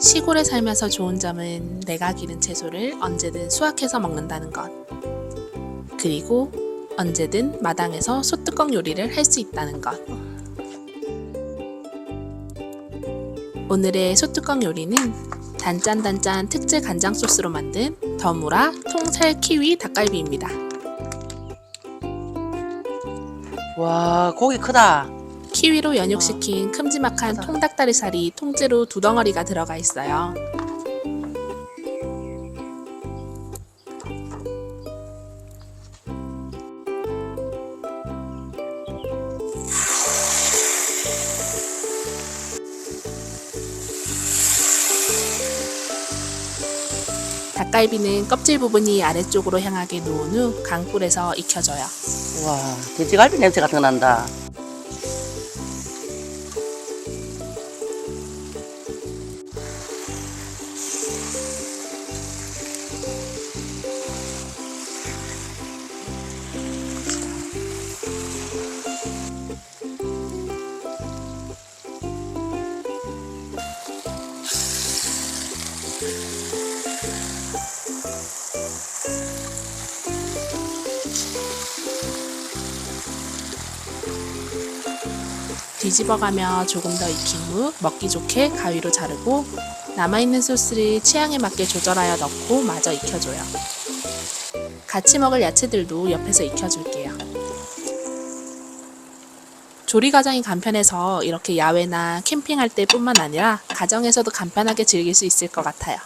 시골에 살면서 좋은 점은 내가 기른 채소를 언제든 수확해서 먹는다는 것. 그리고 언제든 마당에서 소뚜껑 요리를 할 수 있다는 것. 오늘의 소뚜껑 요리는 단짠단짠 특제 간장 소스로 만든 더무라 통살 키위 닭갈비입니다. 와 고기 크다. 키위로 연육시킨 큼지막한 통닭다리살이 통째로 두 덩어리가 들어가 있어요. 닭갈비는 껍질 부분이 아래쪽으로 향하게 놓은 후 강불에서 익혀줘요. 와 돼지갈비 냄새 같은 거 난다. 뒤집어가며 조금 더 익힌 후 먹기 좋게 가위로 자르고 남아있는 소스를 취향에 맞게 조절하여 넣고 마저 익혀줘요. 같이 먹을 야채들도 옆에서 익혀줄게요. 조리 과정이 간편해서 이렇게 야외나 캠핑할 때뿐만 아니라 가정에서도 간편하게 즐길 수 있을 것 같아요.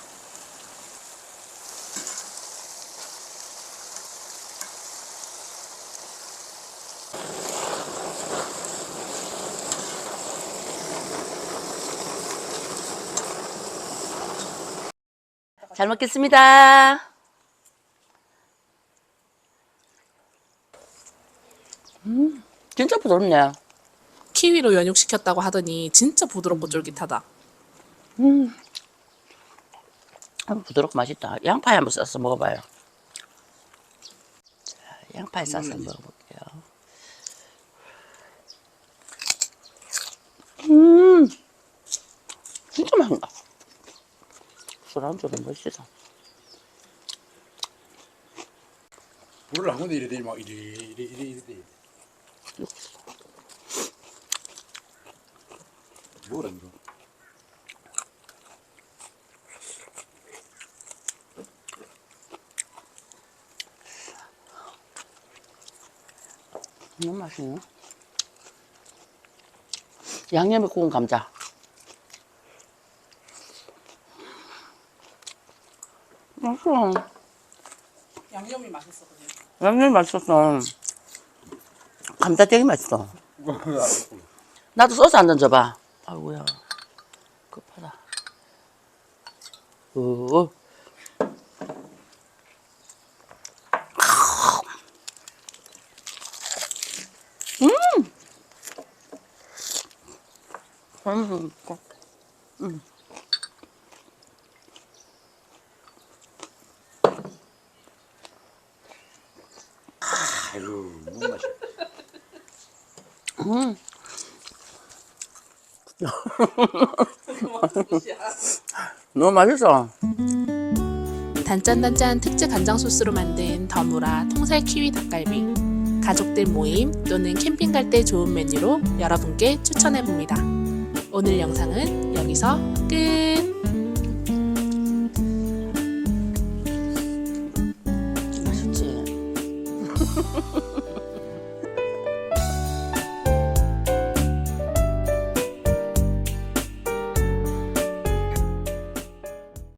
잘 먹겠습니다. 음 진짜 부드럽네. 키위로 연육시켰다고 하더니 진짜 부드럽고 쫄깃하다. 아, 부드럽고 맛있다. 양파에 한번 싸서 먹어봐요. 자, 양파에 싸서 먹어볼게요. 음, 진짜 맛있다. 술안주는 멋있어. 불을 한 군데 이래 되막 이래 이래 이래 이래 돼. 뭐라 이거? 너무 맛있네. 양념에 구운 감자. 맛있어. 양념이 맛있어, 그냥. 양념이 맛있었어. 감자 되게 맛있어. 나도 소스 한번 줘봐. 아이고야. 급하다. 오. 음. 음. 아이고 무슨 맛이야? 음. 너무 맛있어. 단짠단짠 특제 간장 소스로 만든 더무라 통살 키위 닭갈비. 가족들 모임 또는 캠핑 갈 때 좋은 메뉴로 여러분께 추천해 봅니다. 오늘 영상은 여기서 끝!